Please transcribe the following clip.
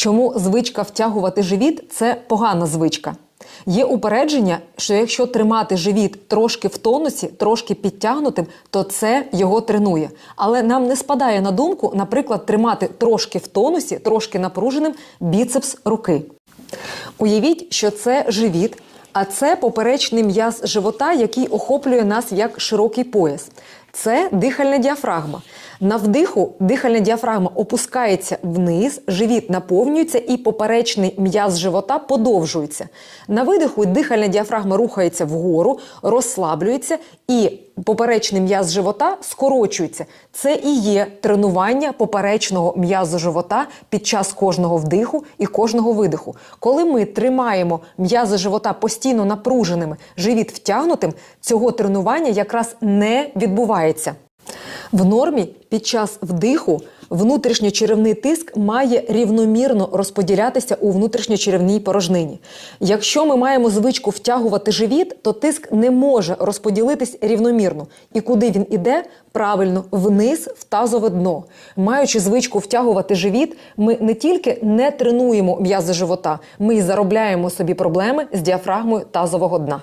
Чому звичка втягувати живіт це погана звичка? Є упередження, що якщо тримати живіт трошки в тонусі, трошки підтягнутим, то це його тренує. Але нам не спадає на думку, наприклад, тримати трошки в тонусі, трошки напруженим біцепс руки. Уявіть, що це живіт, а це поперечний м'яз живота, який охоплює нас як широкий пояс. Це дихальна діафрагма. На вдиху дихальна діафрагма опускається вниз, живіт наповнюється і поперечний м'яз живота подовжується. На видиху дихальна діафрагма рухається вгору, розслаблюється і поперечний м'яз живота скорочується. Це і є тренування поперечного м'язу живота під час кожного вдиху і кожного видиху. Коли ми тримаємо м'язи живота постійно напруженими, живіт втягнутим, цього тренування якраз не відбувається. В нормі під час вдиху внутрішньочеревний тиск має рівномірно розподілятися у внутрішньочеревній порожнині. Якщо ми маємо звичку втягувати живіт, то тиск не може розподілитись рівномірно. І куди він іде? Правильно, вниз в тазове дно. Маючи звичку втягувати живіт, ми не тільки не тренуємо м'язи живота, ми й заробляємо собі проблеми з діафрагмою тазового дна.